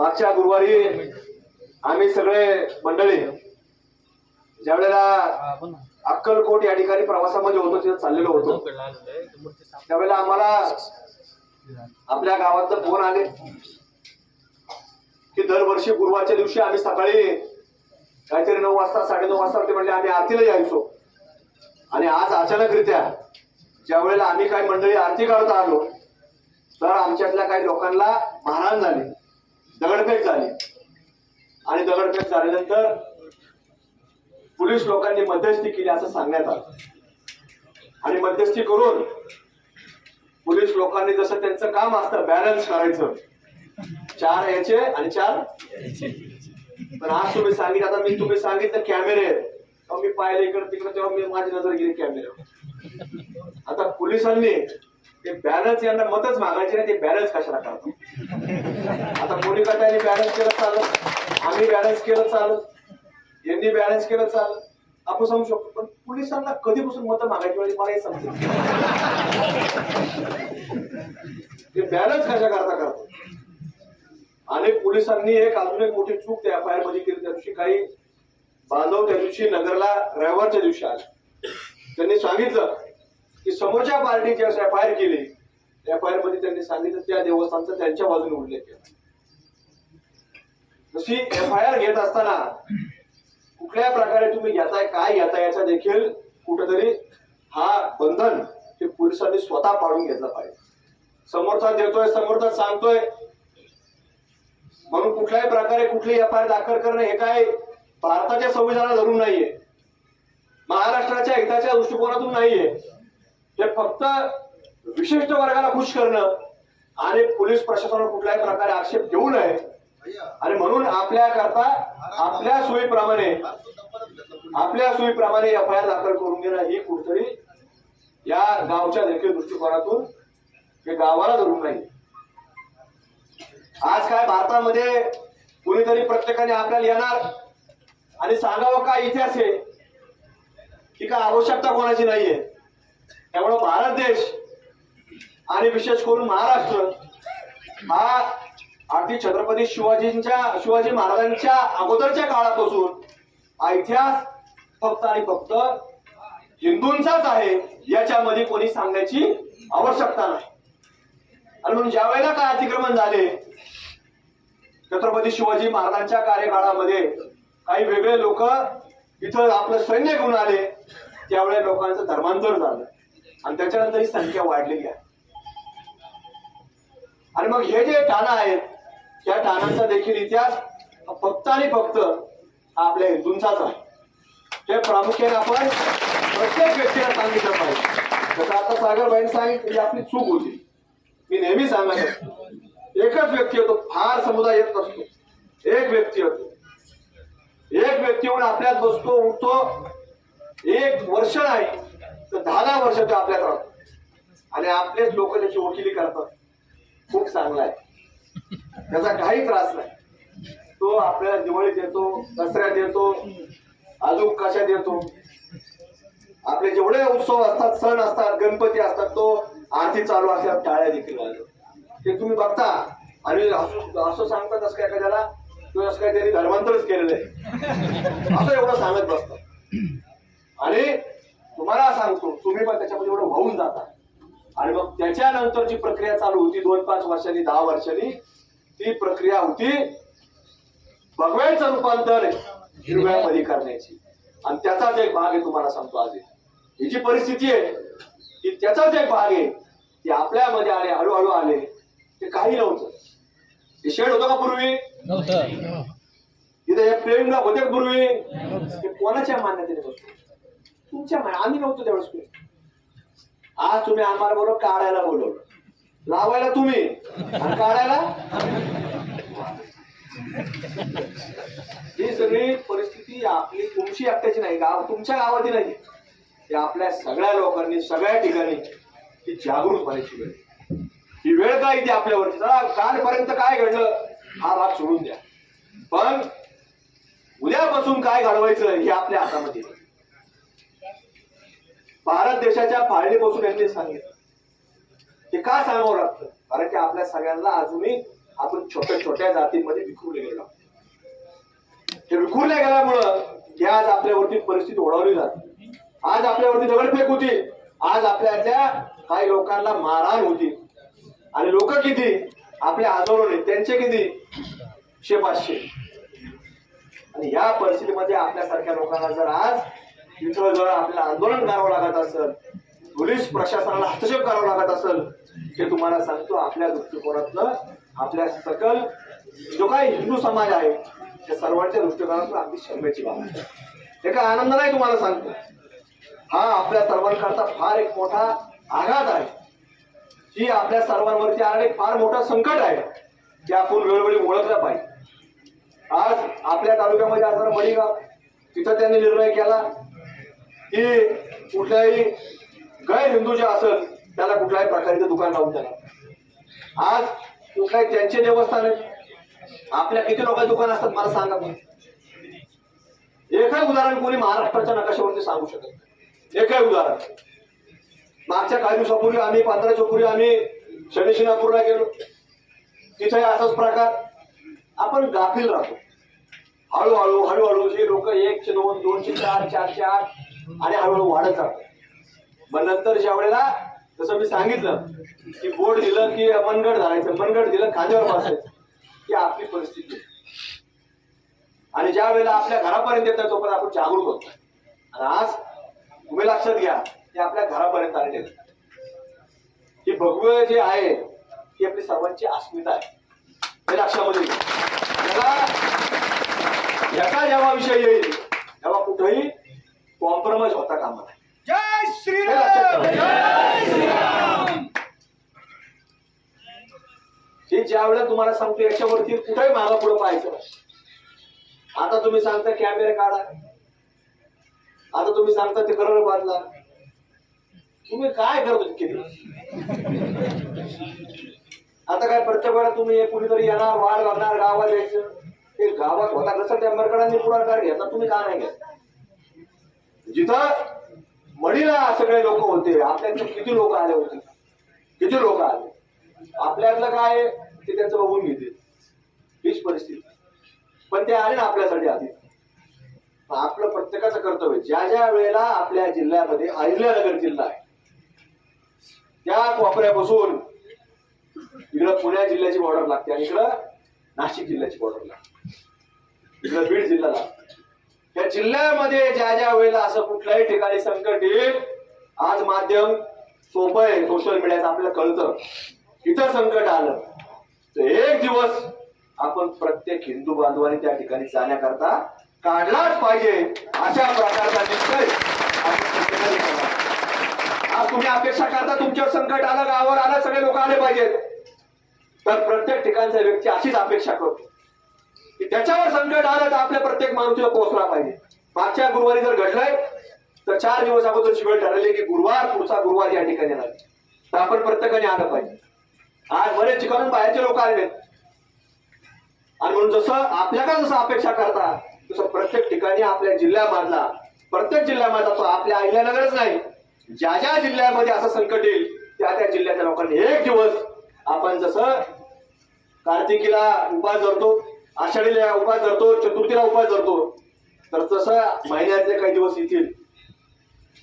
मागच्या गुरुवारी आम्ही सगळे मंडळी ज्या वेळेला अक्कलकोट या ठिकाणी प्रवासामध्ये होतो तिथे चाललेलो होतो. त्यावेळेला आम्हाला आपल्या गावातलं फोन आले? की दरवर्षी गुरुवारच्या दिवशी आम्ही सकाळी काहीतरी नऊ वाजता साडे नऊ वाजता ते म्हणले आम्ही आरतीला यायचो. आणि आज अचानकरित्या ज्या वेळेला आम्ही काही मंडळी आरती काढता आलो तर आमच्यातल्या काही लोकांना मारहाण झाली. दगडफेक झाली. आणि दगडफेक झाल्यानंतर पोलीस लोकांनी मध्यस्थी केली असं सांगण्यात आलं. आणि मध्यस्थी करून पोलीस लोकांनी जसं त्यांचं काम असतं बॅलन्स करायचं. चार याचे आणि चार पण आज तुम्ही सांगितलं आता मी तुम्ही सांगितलं कॅमेरे आहेत. तेव्हा मी पाहिलं इकडे तिकडे तेव्हा मी माझी नजर गेली कॅमेरे आता पोलिसांनी ते बॅलन्स यांना मतच मागायचे नाही ते बॅलन्स कशाला करतो आता कोणी का त्यांनी बॅलन्स केलं चालत आम्ही बॅलन्स केलं चालत यांनी बॅलन्स केलं चालत आपण सांगू शकतो पण पोलिसांना कधीपासून मतं मागायची वेळी मला हे समजत ते बॅलन्स कशा करता करतो आणि पोलिसांनी एक अजून एक मोठी चूक त्या एफ आय आरमध्ये केली त्या दिवशी काही बांधव त्या दिवशी नगरला रविवारच्या दिवशी आले. त्यांनी सांगितलं की समोरच्या पार्टीची असं एफ आय आर केली एफ आय आरमध्ये त्यांनी सांगितलं त्या देवस्थानचा त्यांच्या बाजूने उल्लेख केला जशी एफ आय आर घेत असताना कुठल्या प्रकारे तुम्ही घेताय काय घेताय याचा देखील कुठेतरी हा बंधन हे पोलिसांनी स्वतः पाडून घेतला पाहिजे. समोरचा देतोय समोरचा सांगतोय. म्हणून कुठल्याही प्रकारे कुठली एफ आय आर दाखल करणं हे काय भारताच्या संविधानात धरून नाहीये. महाराष्ट्राच्या हिताच्या दृष्टिकोनातून नाहीये. हे फक्त विशिष्ट वर्गाला खुश करणं आणि पोलीस प्रशासनावर कुठल्याही प्रकारे आक्षेप घेऊ नये. आणि म्हणून आपल्या करता आपल्या सोयीप्रमाणे आपल्या सोयीप्रमाणे एफ आय आर दाखल करून घेणं ही कुठतरी या गावच्या देखील दृष्टिकोनातून हे गावाला धरून नाही आज काय भारतामध्ये कुणीतरी प्रत्येकाने आपल्याला येणार आणि सांगावं काय इतिहास आहे ही काय आवश्यकता कोणाची नाहीये? त्यामुळं भारत देश आणि विशेष करून महाराष्ट्र हा अगदी छत्रपती शिवाजींच्या शिवाजी महाराजांच्या अगोदरच्या काळापासून हा इतिहास फक्त आणि फक्त हिंदूंचाच आहे याच्यामध्ये कोणी सांगण्याची आवश्यकता नाही. आणि म्हणून ज्या वेळेला काय अतिक्रमण झाले छत्रपती शिवाजी महाराजांच्या कार्यकाळामध्ये काही वेगळे लोक इथं आपलं सैन्य घेऊन आले त्यावेळेला लोकांचं धर्मांतर झालं. आणि त्याच्यानंतर ही संख्या वाढलेली आहे. आणि मग हे जे ठाणं आहेत त्या ठाण्यांचा देखील इतिहास फक्त आणि फक्त आपल्या हिंदूंचाच आहे. हे प्रामुख्याने आपण प्रत्येक व्यक्तीला सांगितलं पाहिजे. जसं आता सागरबाईंनी सांगितलं ही आपली चूक होती. मी नेहमी सांगत असतो एकच व्यक्ती होतो फार समुदाय येत नसतो. एक व्यक्ती होतो. एक व्यक्ती होऊन आपल्यात बसतो उठतो एक वर्ष नाही. तर दहा दहा वर्ष तो आपल्यात राहतो. आणि आपलेच लोक त्याची वकिली करतात. खूप चांगला आहे. त्याचा काही त्रास नाही. तो आपल्याला दिवाळी देतो दसऱ्या देतो अजून कशा देतो. आपले जेवढे उत्सव असतात सण असतात गणपती असतात तो आरती चालू असतात टाळ्या देखील ते तुम्ही बघता. आणि असं असं सांगतात असं काय एखाद्याला तो असं काय त्यांनी धर्मांतरच केलेलं आहे. असं एवढं सांगत बसतात. आणि तुम्हाला सांगतो तुम्ही पण त्याच्यामध्ये एवढं वाहून जाता. आणि मग त्याच्यानंतरची प्रक्रिया चालू होती दोन पाच वर्षांनी दहा वर्षांनी. ती प्रक्रिया होती भगव्यांचं रूपांतर हिरव्यामध्ये करण्याची. आणि त्याचाच एक भाग आहे तुम्हाला सांगतो आज ही जी परिस्थिती आहे की त्याचाच एक भाग आहे की आपल्यामध्ये आले हळूहळू आले ते काही नव्हतं. हे शेड होतं का पूर्वी? नव्हतं. तिथे हे प्रेम होते पूर्वी? हे कोणाच्या मान्यतेने बसतो तुमच्या आम्ही नव्हतो त्यावेळेस आज तुम्ही आम्हाला बरोबर काढायला बोलवलं. लावायला तुम्ही. आणि काढायला? ही सगळी परिस्थिती आपली तुमची एकट्याची नाही गाव तुमच्या गावाची नाही. ते आपल्या सगळ्या लोकांनी सगळ्या ठिकाणी ती जागरूक व्हायची वेळ. ही वेळ काय इथे आपल्यावरची? चला कालपर्यंत काय घडलं हा भाग सोडून द्या. पण उद्यापासून काय घडवायचं हे आपल्या हातामध्ये भारत देशाच्या फाळणीपासून यांनी सांगितलं. ते का सांगावं लागतं? कारण की आपल्या सगळ्यांना अजूनही आपण छोट्या छोट्या जातींमध्ये विखुरले गेलो ते विखुरल्या गेल्यामुळं ही आज आपल्यावरती परिस्थिती ओढवली जाते. आज आपल्यावरती दगडफेक होती. आज आपल्यातल्या काही लोकांना मारहाण होती. आणि लोक किती? आपल्या आंदोलन त्यांचे किती? शे पाचशे. आणि या परिस्थितीमध्ये आपल्यासारख्या लोकांना जर आज इथं जर आपल्याला आंदोलन करावं लागत असेल पोलीस प्रशासनाला हस्तक्षेप करावा लागत असेल हे तुम्हाला सांगतो आपल्या दृष्टिकोनातलं आपल्या सकल जो काही हिंदू समाज आहे त्या सर्वांच्या दृष्टिकोनातून अगदी शर्मेची बाब आहे. हे काय आनंद नाही तुम्हाला सांगतो? हा आपल्या सर्वांकरता फार एक मोठा आघात आहे. ही आपल्या सर्वांवरती आणि फार मोठा संकट आहे. ते आपण वेळोवेळी ओळखलं पाहिजे. आज आपल्या तालुक्यामध्ये असणारं मळीगाव तिथं त्यांनी निर्णय केला. की कुठल्याही गैर हिंदू जे असेल त्याला कुठल्याही प्रकारचं दुकान लावून देणार. आज कुठल्याही त्यांचे देवस्थान आहे. आपल्या किती लोकांचे दुकान असतात मला सांगा पण एकही उदाहरण कोणी महाराष्ट्राच्या नकाशावरती सांगू शकत एकही उदाहरण. मागच्या काही दिवसापूर्वी आम्ही पंधरा दिवसापूर्वी आम्ही शनिशिनापूरला गेलो. तिथे असाच प्रकार. आपण गाफील राहतो. हळूहळू हळूहळू हे लोक एकशे दोन दोनशे चार चारशे आठ आणि हळूहळू वाढत जातात मग नंतर ज्या वेळेला जसं मी सांगितलं की बोर्ड दिलं की मनगड धरायचं मनगड दिलं खांद्यावर बसायचं ही आपली परिस्थिती आणि ज्या वेळेला आपल्या घरापर्यंत येतात तोपर्यंत आपण जागरूक होतो. आणि आज तुम्ही लक्षात घ्या ते आपल्या घरापर्यंत आलेले आहेत. हे भगवे जे आहे ती आपली सर्वांची अस्मिता आहे. हे लक्षामध्ये याचा जेव्हा विषय येईल तेव्हा कुठंही कॉम्प्रोमाइज होता कामा नये. जय श्रीराम. हे ज्या वेळेला तुम्हाला सांगतो याच्यावरती कुठेही मागं पुढे पाहायचं. आता तुम्ही सांगता कॅमेरे काढा. आता तुम्ही सांगता ते कलर बांधला तुम्ही काय करत किती आता काय प्रत्येक वेळा तुम्ही एक कुणीतरी येणार वाढ घालणार गावात यायचं. ते गावात होता कसं त्या मरकडांनी पुढाकार घेतला तुम्ही का नाही घेत? जिथं मडीला सगळे लोक होते आपल्यातले किती लोक आले होते? किती लोक आले? आपल्यातलं काय आहे, ते त्यांचं बघून घेते. हीच परिस्थिती. पण ते आले ना आपल्यासाठी आधी. आपलं प्रत्येकाचं कर्तव्य ज्या ज्या वेळेला आपल्या जिल्ह्यामध्ये अहिल्यानगर जिल्हा आहे त्या कोपऱ्यापासून इकडं पुण्या जिल्ह्याची बॉर्डर लागते आणि इकडं नाशिक जिल्ह्याची बॉर्डर लागते. इकडं बीड जिल्हा लागतो. जिल्ह्यामध्ये ज्या ज्या वेळेला असं कुठल्याही ठिकाणी संकट येईल आज माध्यम सोपं आहे सोशल मीडियाचं आपल्याला कळतं. इथं संकट आलं. तर एक दिवस आपण प्रत्येक हिंदू बांधवाने त्या ठिकाणी जाण्याकरता काढलाच पाहिजे अशा प्रकारचा निश्चय आज तुम्ही अपेक्षा करता तुमच्यावर संकट आलं गावावर आलं सगळे लोक आले पाहिजेत. तर प्रत्येक ठिकाणचा व्यक्ती अशीच अपेक्षा करतो. की त्याच्यावर संकट आलं तर आपल्या प्रत्येक माणूसला पोहोचला पाहिजे. मागच्या गुरुवारी जर घडलंय तर चार दिवस अगोदर वेळ ठरवली की गुरुवार पुढचा गुरुवार या ठिकाणी येणार. तर आपण प्रत्येकाने आलं पाहिजे. आज बरेच ठिकाणून बाहेरचे लोक आले आणि म्हणून जसं आपल्याला जसं अपेक्षा करता तसं प्रत्येक ठिकाणी आपल्या जिल्ह्यामधला प्रत्येक जिल्ह्यामधला तो आपल्या अहिल्यानगरच नाही. ज्या ज्या जिल्ह्यामध्ये असं संकट येईल त्या त्या जिल्ह्याच्या लोकांनी एक दिवस आपण जसं कार्तिकीला उपास धरतो आषाढीला उपास धरतो चतुर्थीला उपास धरतो. तर तसं महिन्यातले काही दिवस येतील.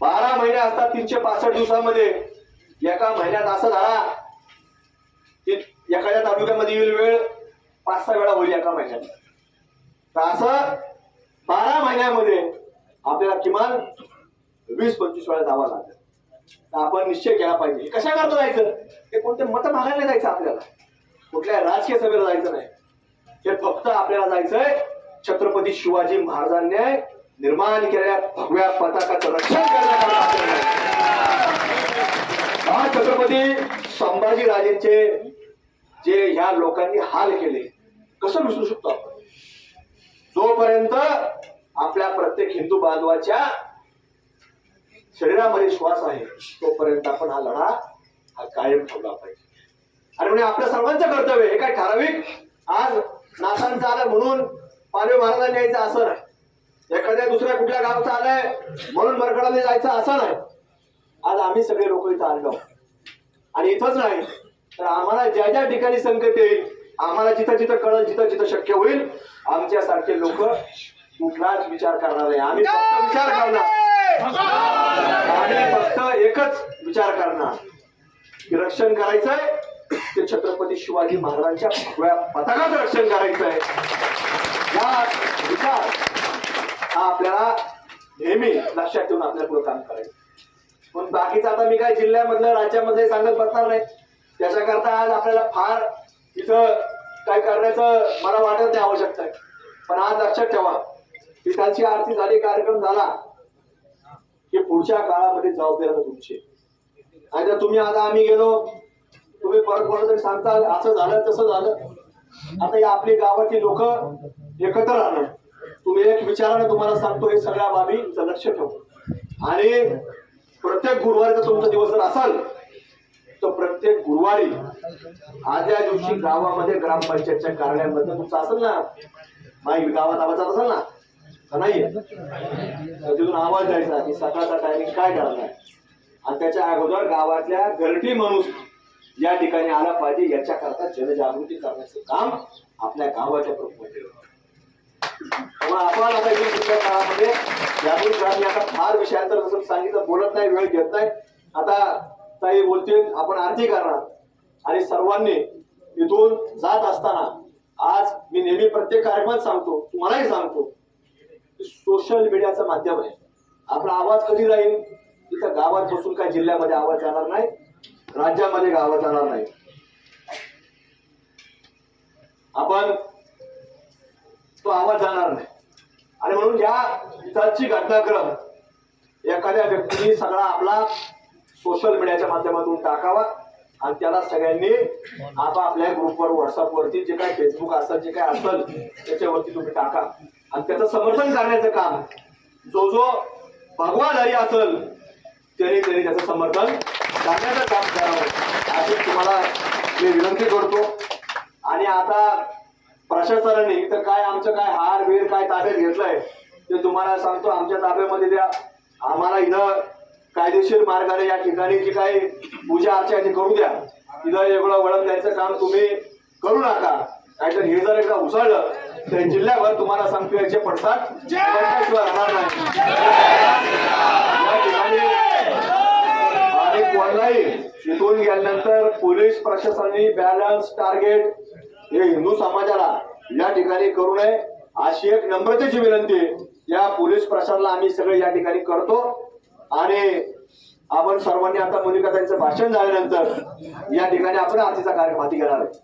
बारा महिने असतात तीनशे पासष्ट दिवसामध्ये. एका महिन्यात असं झाला की एखाद्या तालुक्यामध्ये येईल वेळ पाच सहा वेळा होईल एका महिन्यात. तर असं बारा महिन्यामध्ये आपल्याला किमान वीस पंचवीस वेळा जावं लागेल. तर आपण निश्चय केला पाहिजे. कशा करता जायचं? ते कोणते मत मागायला जायचं आपल्याला? कुठल्या राजकीय सभेला जायचं नाही. हे फक्त आपल्याला जायचंय छत्रपती शिवाजी महाराजांनी निर्माण केलेल्या भगव्या पताकाचं रक्षण करण्याकरता हा छत्रपती संभाजी राजेंचे जे ह्या लोकांनी हाल केले कसं विसरू शकतो आपण? जोपर्यंत आपल्या प्रत्येक हिंदू बांधवाच्या शरीरामध्ये श्वास आहे तोपर्यंत आपण हा लढा हा कायम ठेवला पाहिजे. आणि म्हणजे आपल्या सर्वांचं कर्तव्य हे काय ठराविक? आज नासांचं आलं म्हणून पालवे महाराजांनी यायचं असं नाही. एखाद्या दुसऱ्या कुठल्या गावचं आलंय म्हणून मरकडाने जायचं असं नाही. आज आम्ही सगळे लोक इथं आलो आणि इथंच नाही तर आम्हाला ज्या ज्या ठिकाणी संकट येईल आम्हाला जिथं जिथं कळल जिथं जिथं शक्य होईल आमच्यासारखे लोक कुठलाच विचार करणार नाही. आम्ही फक्त विचार करणार. आम्ही फक्त एकच विचार करणार. की रक्षण करायचंय ते छत्रपती शिवाजी महाराजांच्या भगव्या दर्शन रक्षण करायचंय या विचार हा आपल्याला नेहमी लक्षात ठेवून आपल्या पुढे काम करायचं पण बाकीचं आता मी काय जिल्ह्यामधलं राज्यामध्ये सांगत बसणार नाही. त्याच्याकरता आज आपल्याला फार इथं काय करण्याचं मला वाटत नाही आवश्यकता आहे. पण आज लक्षात ठेवा पिठाची आरती झाली कार्यक्रम झाला की पुढच्या काळामध्ये जबाबदारी तुमची. आणि जर तुम्ही आता आम्ही गेलो तुम्ही परत कोणाला तरी असं झालं तसं झालं. आता या आपली गावातली लोक एकत्र राहणार. तुम्ही एक विचाराने तुम्हाला सांगतो हे सगळ्या बाबी लक्ष ठेव. आणि प्रत्येक गुरुवारी जर तुमचा दिवस जर असाल तर प्रत्येक गुरुवारी आदल्या दिवशी गावामध्ये ग्रामपंचायतच्या कार्यालयामध्ये तुमचं असेल ना माहीत गावात आवाज जात असेल ना नाही तिथून आवाज द्यायचा की सकाळचा टायमिंग काय करणार? आणि त्याच्या अगोदर गावातल्या घरटी माणूस या ठिकाणी आला पाहिजे याच्याकरता जनजागृती करण्याचं काम आपल्या गावाच्या प्रमुख आपण आता इथून पुढच्या काळामध्ये जागृत राहणे मी आता फार विषयांतर जसं सांगितलं बोलत नाही वेळ घेत नाही. आता ताई बोलते आपण आरती करणार. आणि सर्वांनी इथून जात असताना आज मी नेहमी प्रत्येक कार्यक्रमात सांगतो तुम्हालाही सांगतो सोशल मीडियाचं माध्यम आहे. आपला आवाज कधी जाईल? इथं गावात बसून काय जिल्ह्यामध्ये आवाज जाणार नाही. राज्यामध्ये गावं जाणार नाही आपण तो आवाज जाणार नाही. आणि म्हणून या इथालची घटनाक्रम एखाद्या व्यक्तीने सगळा आपला सोशल मीडियाच्या माध्यमातून टाकावा आणि त्याला सगळ्यांनी आपापल्या ग्रुपवर व्हॉट्सअपवरती जे काय फेसबुक असेल जे काय असेल त्याच्यावरती तुम्ही टाका. आणि त्याचं समर्थन करण्याचं काम जो जो भगवाधारी असेल त्याने त्याने त्याचं समर्थन करण्याचं काम करावं. अशी तुम्हाला मी विनंती करतो. आणि आता प्रशासनाने इथं काय आमचं काय हार बीर काय ताब्यात घेतलंय ते तुम्हाला सांगतो. आमच्या ताब्यामध्ये द्या. आम्हाला इथं कायदेशीर मार्गाने या ठिकाणी जी काही पूजा अर्चा ती करू द्या. इथं वेगळं वळण द्यायचं काम तुम्ही करू नका. नाहीतर हे जर एकदा उसळलं तर जिल्ह्याभर तुम्हाला सांगतो याचे पडसाद पडल्याशिवाय राहणार नाही या ठिकाणी आणि कोणलाही इथून गेल्यानंतर पोलीस प्रशासनाने बॅलन्स टार्गेट हे हिंदू समाजाला या ठिकाणी करू नये अशी एक नम्रतेची विनंती या पोलीस प्रशासनाला आम्ही सगळे या ठिकाणी करतो. आणि आपण सर्वांनी आता मुलिका त्यांचं भाषण झाल्यानंतर या ठिकाणी आपण आरतीचा कार्यक्रम हाती घेणार आहे